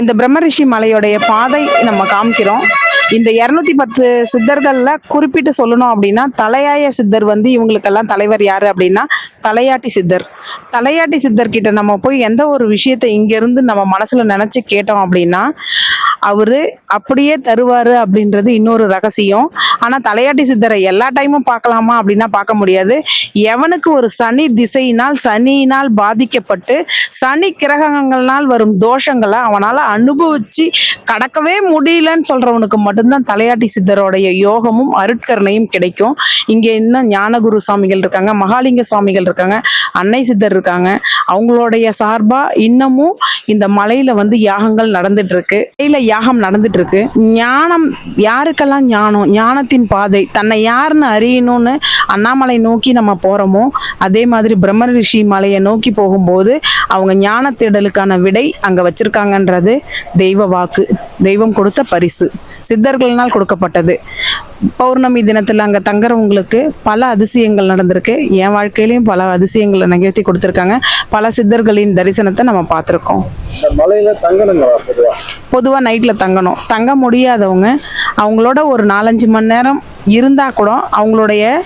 இந்த பிரம்மரிஷி மலையோடைய பாதை நம்ம காமிக்கிறோம். இந்த இரநூத்தி பத்து சித்தர்கள்ல குறிப்பிட்டு சொல்லணும் அப்படின்னா தலையாய சித்தர் வந்து இவங்களுக்கெல்லாம் தலைவர் யாரு அப்படின்னா தலையாட்டி சித்தர். தலையாட்டி சித்தர் கிட்ட நம்ம போய் எந்த ஒரு விஷயத்தை இங்கேருந்து நம்ம மனசுல நினைச்சு கேட்டோம் அப்படின்னா அவரு அப்படியே தருவாரு அப்படின்றது இன்னொரு ரகசியம். ஆனா தலையாட்டி சித்தரை எல்லா டைமும் பார்க்கலாமா அப்படின்னா பார்க்க முடியாது. எவனுக்கு ஒரு சனி திசையினால் சனியினால் பாதிக்கப்பட்டு சனி கிரகங்கள்னால் வரும் தோஷங்களை அவனால அனுபவிச்சு கடக்கவே முடியலன்னு சொல்றவனுக்கு மட்டும்தான் தலையாட்டி சித்தரோடைய யோகமும் அருட்கருணையும் கிடைக்கும். இங்க இன்னும் ஞானகுரு சாமிகள் இருக்காங்க மகாலிங்க சுவாமிகள் இருக்காங்க அன்னை சித்தர் இருக்காங்க. அவங்களுடைய சார்பா இன்னமும் இந்த மலையில வந்து யாகங்கள் நடந்துட்டு இருக்கு மலையில யாகம் நடந்துட்டு இருக்கு ஞானம் யாருக்கெல்லாம் ஞானம்? ஞானத்தின் பாதை தன்னை யாருன்னு அறியணும்னு அண்ணாமலை நோக்கி நம்ம போறோமோ அதே மாதிரி பிரம்ம ரிஷி மலையை நோக்கி போகும்போது அவங்க ஞான தேடலுக்கான விடை அங்க வச்சிருக்காங்கன்றது தெய்வ வாக்கு. தெய்வம் கொடுத்த பரிசு. சித்தர்களால் கொடுக்கப்பட்டது. பௌர்ணமி தினத்துல அங்க தங்குறவங்களுக்கு பல அதிசயங்கள் நடந்திருக்கு. என் வாழ்க்கையிலையும் பல அதிசயங்களை நிகழ்த்தி கொடுத்துருக்காங்க. பல சித்தர்களின் தரிசனத்தை நம்ம பார்த்துருக்கோம். பொதுவாக நைட்டில் தங்கணும். தங்க முடியாதவங்க அவங்களோட ஒரு நாலஞ்சு மணி நேரம் இருந்தால் கூட அவங்களுடைய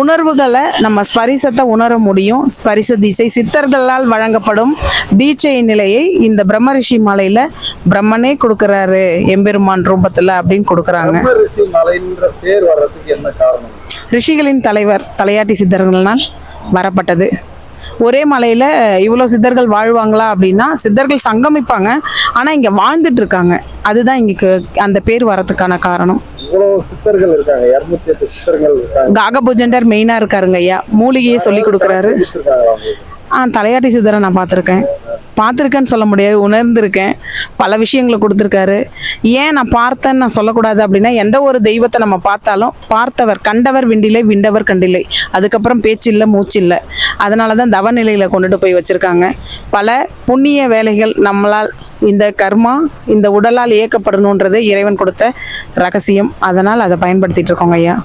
உணர்வுகளை நம்ம ஸ்பரிசத்தை உணர முடியும். ஸ்பரிச திசை சித்தர்களால் வழங்கப்படும் தீட்சை நிலையை இந்த பிரம்மரிஷி மலையில் பிரம்மனே கொடுக்குறாரு எம்பெருமான் ரூபத்தில் அப்படின்னு கொடுக்குறாங்க. ரிஷிகளின் தலைவர் தலையாட்டி சித்தர்களால் வரப்பட்டது. ஒரே மலையில் இவ்வளோ சித்தர்கள் வாழ்வாங்களா அப்படின்னா சித்தர்கள் சங்கமிப்பாங்க. ஆனால் இங்கே வாழ்ந்துட்டு இருக்காங்க. அதுதான் இங்கே அந்த பேர் வரதுக்கான காரணம். இவ்வளவு சித்தர்கள் இருக்காங்க. இருநூத்தி எட்டு சித்தர்கள் இருக்காங்க. காகபுஜண்டர் மெயினாக இருக்காருங்க ஐயா. மூலிகையை சொல்லி கொடுக்குறாரு? ஆ தலையாட்டி சித்தரை நான் பார்த்துருக்கேன். பார்த்துருக்கேன்னு சொல்ல முடியாது உணர்ந்திருக்கேன். பல விஷயங்களை கொடுத்துருக்காரு. ஏன் நான் பார்த்தேன்னு நான் சொல்லக்கூடாது அப்படின்னா எந்த ஒரு தெய்வத்தை நம்ம பார்த்தாலும் பார்த்தவர் கண்டவர் விண்டிலை விண்டவர் கண்டிலை. அதுக்கப்புறம் பேச்சு இல்லை மூச்சு இல்லை. அதனால தான் தவ நிலையில் கொண்டுட்டு போய் வச்சுருக்காங்க. பல புண்ணிய வேலைகள் நம்மளால் இந்த கர்மா இந்த உடலால் இயக்கப்படணுன்றது இறைவன் கொடுத்த ரகசியம். அதனால் அதை பயன்படுத்திகிட்டு இருக்கோங்க ஐயா.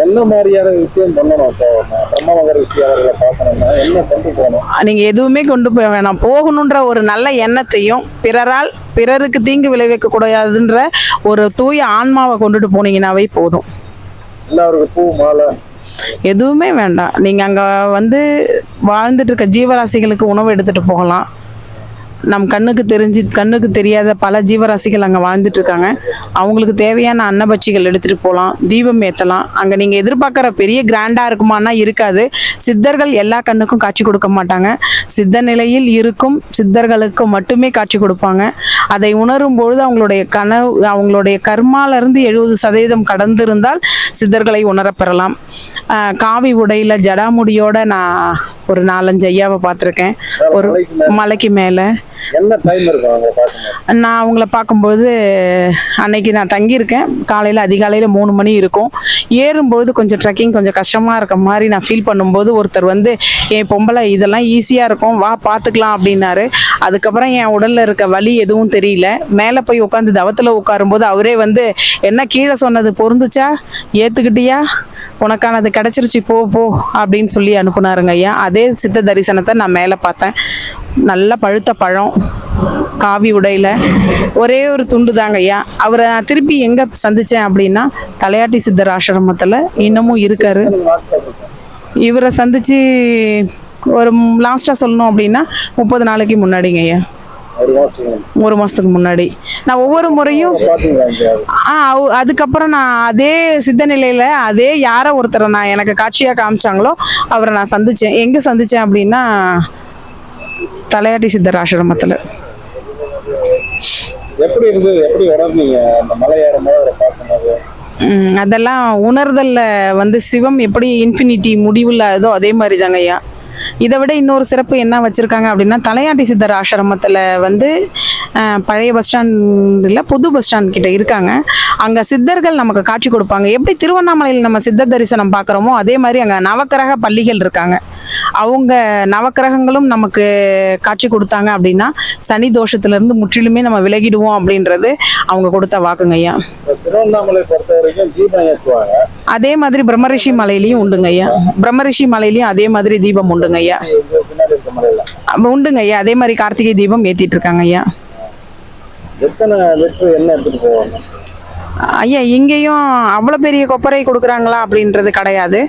என்ன மாதிரியான விஷயம் பண்ணணும் இப்போ நான் பிரம்ம மகர் ரிஷி அவர்களை பார்க்கணும்னா என்ன கொண்டு போகணும்? நீங்கள் எதுவுமே கொண்டு போய் வேணாம். போகணுன்ற ஒரு நல்ல எண்ணத்தையும் பிறரால் பிறருக்கு தீங்கு விளைவிக்க கூடாதுன்ற ஒரு தூய ஆன்மாவை கொண்டுட்டு போனீங்கன்னாவே போதும். எல்லாருக்கும் பூ மாலை. எதுவுமே வேண்டாம். நீங்கள் அங்கே வந்து வாழ்ந்துட்டு இருக்க ஜீவராசிகளுக்கு உணவு எடுத்துகிட்டு போகலாம். நம் கண்ணுக்கு தெரிஞ்சு கண்ணுக்கு தெரியாத பல ஜீவராசிகள் அங்கே வாழ்ந்துட்டு இருக்காங்க அவங்களுக்கு தேவையான அன்னபட்சிகள் எடுத்துகிட்டு போகலாம் தீபம் ஏற்றலாம் அங்கே நீங்கள் எதிர்பார்க்குற பெரிய கிராண்டாக இருக்குமானா இருக்காது. சித்தர்கள் எல்லா கண்ணுக்கும் காட்சி கொடுக்க மாட்டாங்க. சித்த நிலையில் இருக்கும் சித்தர்களுக்கு மட்டுமே காட்சி கொடுப்பாங்க. அதை உணரும் பொழுது அவங்களுடைய கனவு அவங்களுடைய கர்மாலேருந்து எழுபது சதவீதம் கடந்திருந்தால் சித்தர்களை உணரப் பெறலாம். ஆஹ் காவி உடையில ஜடாமுடியோட நான் ஒரு நாலஞ்சு ஐயாவை பார்த்துருக்கேன். ஒரு மலைக்கு மேல. மலைக்கு மேலே. என்ன டைம் இருக்கும் நான் அவங்கள பார்க்கும்போது அன்னைக்கு நான் தங்கியிருக்கேன். காலையில் அதிகாலையில் மூணு மணி இருக்கும். ஏறும்போது கொஞ்சம் ட்ரெக்கிங் கொஞ்சம் கஷ்டமாக இருக்க மாதிரி நான் ஃபீல் பண்ணும்போது ஒருத்தர் வந்து என் பொம்பளை இதெல்லாம் ஈஸியாக இருக்கும். வா பார்த்துக்கலாம் அப்படின்னாரு. அதுக்கப்புறம் என் உடலில் இருக்க வலி எதுவும் தெரியல. மேலே போய் உட்காந்து தவத்தில் உட்காரும்போது அவரே வந்து என்ன கீழே சொன்னது? பொருந்துச்சா? ஏற்றுக்கிட்டியா உனக்கானது கிடச்சிருச்சு போ போ அப்படின்னு சொல்லி அனுப்புனாருங்க ஐயா. அதே சித்த தரிசனத்தை நான் மேலே பார்த்தேன். நல்ல பழுத்த பழம். காவி உடையில. ஒரே ஒரு துண்டு தாங்க ஐயா. அவரை நான் திருப்பி எங்கே சந்தித்தேன் அப்படின்னா தலையாட்டி சித்தர் ஆசிரமத்துல இன்னமும் இருக்காரு. இவரை சந்தித்து ஒரு லாஸ்ட்டாக சொல்லணும் அப்படின்னா முப்பது நாளைக்கு முன்னாடிங்க ஐயா. ஒரு மாசத்துக்கு மாதத்துக்கு முன்னாடி. நான் ஒவ்வொரு முறையும் ஆ அவ- அதுக்கப்புறம் நான் அதே சித்த நிலையில அதே யாரை ஒருத்தரை நான் எனக்கு காட்சியாக காமிச்சாங்களோ அவரை நான் சந்திச்சேன். எங்கே சந்திச்சேன் அப்படின்னா தலையாட்டி சித்தர் ஆசிரமத்தில். எப்படி இருந்தது? எப்படி உணர்ந்தீங்க? அந்த பார்க்கும்போது. அதெல்லாம் உணர்தல்ல. வந்து சிவம் எப்படி இன்ஃபினிட்டி முடிவில் அதோ அதே மாதிரி தாங்க ஐயா. இதை விட இன்னொரு சிறப்பு என்ன வச்சுருக்காங்க அப்படின்னா தலையாட்டி சித்தர் ஆசிரமத்தில் வந்து பழைய பஸ் ஸ்டாண்டில் புது பஸ் ஸ்டாண்ட் கிட்ட இருக்காங்க. அங்கே சித்தர்கள் நமக்கு காட்சி கொடுப்பாங்க. எப்படி திருவண்ணாமலையில் நம்ம சித்தர் தரிசனம் பார்க்குறோமோ அதே மாதிரி அங்கே நவக்கிரக பள்ளிகள் இருக்காங்க. அவங்க நவக்கிரகங்களும் நமக்கு காட்சி கொடுத்தாங்க அப்படின்னா சனி தோஷத்திலிருந்து முற்றிலுமே நம்ம விலகிடுவோம் அப்படின்றது அவங்க கொடுத்த வாக்குங்க ஐயா. இப்ப திருவண்ணாமலை பொறுத்த வரைக்கும் தீபம் ஏற்றுவாங்க அதே மாதிரி பிரம்மரிஷி மலையிலயும் உண்டுங்க ஐயா. பிரம்மரிஷி மலையிலயும் அதே மாதிரி தீபம் உண்டுங்க ஐயா. உண்டுங்க ஐயா. அதே மாதிரி கார்த்திகை தீபம் ஏத்திட்டு இருக்காங்க ஐயா. எத்தனை லிட்டர் எண்ணெய் எடுத்துட்டு போவாங்க? ஐயா இங்கேயும் அவ்வளோ பெரிய கொப்பரை கொடுக்குறாங்களா அப்படின்றது கிடையாது.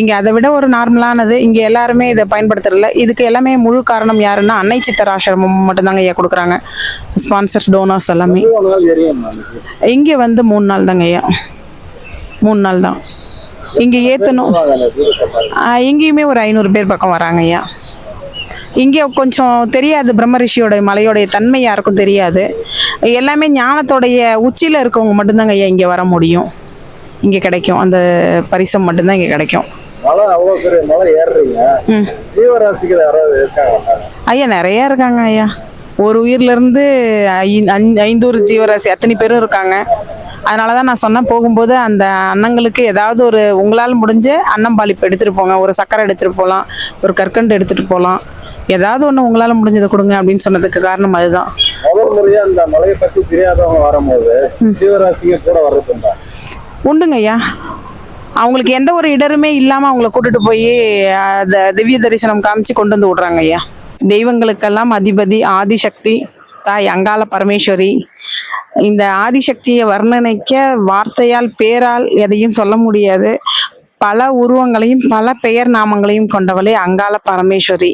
இங்கே அதை விட ஒரு நார்மலானது. இங்கே எல்லாருமே இதை பயன்படுத்துறதில்ல. இதுக்கு எல்லாமே முழு காரணம் யாருன்னா அன்னை சித்தர் ஆசிரமம் மட்டும்தாங்க ஐயா கொடுக்குறாங்க. ஸ்பான்சர்ஸ் டோனர்ஸ் எல்லாமே? இங்கே வந்து மூணு நாள் தாங்க ஐயா. மூணு நாள் தான். இங்கே ஏற்றணும். இங்கேயுமே ஒரு ஐநூறு பேர் பக்கம் வராங்க ஐயா. இங்கே கொஞ்சம் தெரியாது. பிரம்ம ரிஷியோட மலையோடைய தன்மை யாருக்கும் தெரியாது. எல்லாமே ஞானத்தோடைய உச்சியில் இருக்கவங்க மட்டும்தாங்க ஐயா இங்கே வர முடியும். இங்கே கிடைக்கும். அந்த பரிசம் மட்டும்தான் இங்கே கிடைக்கும். ஐயா நிறைய இருக்காங்க ஐயா. ஒரு உயிர்லேருந்து ஐந்தூறு ஜீவராசி அத்தனை பேரும் இருக்காங்க. அதனால தான் நான் சொன்னேன் போகும்போது அந்த அன்னங்களுக்கு ஏதாவது ஒரு உங்களால் முடிஞ்ச அன்னம்பாளிப்பு எடுத்துகிட்டு போங்க. ஒரு சக்கரை எடுத்துகிட்டு போகலாம் ஒரு கற்கண்டு எடுத்துகிட்டு போகலாம் ஏதாவது ஒன்று உங்களால் முடிஞ்சதை கொடுங்க அப்படின்னு சொன்னதுக்கு காரணம் அதுதான். முதல் முறையா இந்த மலையை பத்தி தெரியாதவங்க வரும்போது ஜீவராசிங்க கூட வர்றதுண்டா உண்டுங்க ஐயா அவங்களுக்கு எந்த ஒரு இடருமே இல்லாமல் அவங்கள கூட்டிட்டு போய் அந்த திவ்ய தரிசனம் காமிச்சு கொண்டு வந்து விடுறாங்க ஐயா தெய்வங்களுக்கெல்லாம் அதிபதி ஆதிசக்தி தாய் அங்காள பரமேஸ்வரி. இந்த ஆதிசக்தியை வர்ணனைக்க வார்த்தையால் பேரால் எதையும் சொல்ல முடியாது. பல உருவங்களையும் பல பெயர் நாமங்களையும் கொண்டவளே அங்காள பரமேஸ்வரி.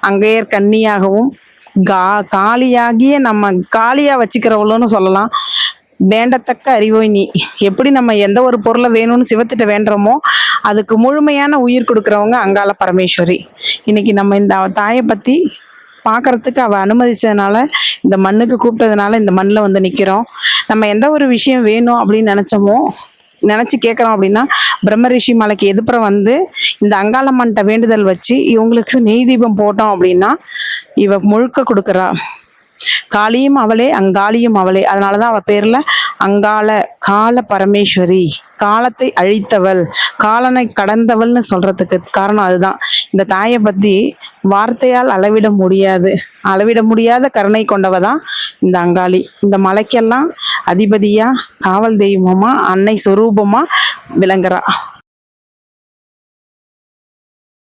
அங்கையர் கன்னியாகவும் கா காளியாகிய நம்ம காலியாக வச்சுக்கிறவளும்னு சொல்லலாம். வேண்டத்தக்க அறிவோய் நீ. எப்படி நம்ம எந்த ஒரு பொருளை வேணும்னு சிவத்திட்ட வேண்டுறோமோ அதுக்கு முழுமையான உயிர் கொடுக்குறவங்க அங்காள பரமேஸ்வரி. இன்னைக்கு நம்ம இந்த தாயை பற்றி பார்க்கறதுக்கு அவள் அனுமதிச்சதுனால இந்த மண்ணுக்கு கூப்பிட்டதுனால இந்த மண்ணில் வந்து நிற்கிறோம் நம்ம எந்த ஒரு விஷயம் வேணும் அப்படின்னு நினச்சோமோ நினச்சி கேட்குறோம் அப்படின்னா பிரம்ம ரிஷி மலைக்கு எதிர்ப்புறம் வந்து இந்த அங்காளம்மன்ட்ட வேண்டுதல் வச்சு இவங்களுக்கு நெய் தீபம் போட்டோம் அப்படின்னா இவ முழுக்க கொடுக்குறா. காளியும் அவளே அங்காளியும் அவளே. அதனாலதான் தான் அவள் பேரில் அங்காள கால பரமேஸ்வரி. காலத்தை அழித்தவள். காலனை கடந்தவள்னு சொல்கிறதுக்கு காரணம் அதுதான். இந்த தாயை பற்றி வார்த்தையால் அளவிட முடியாது. அளவிட முடியாத கருணை கொண்டவ தான் இந்த அங்காளி. இந்த மலைக்கெல்லாம் அதிபதியாக காவல் தெய்வமாக அன்னை சுரூபமா விளங்குறா.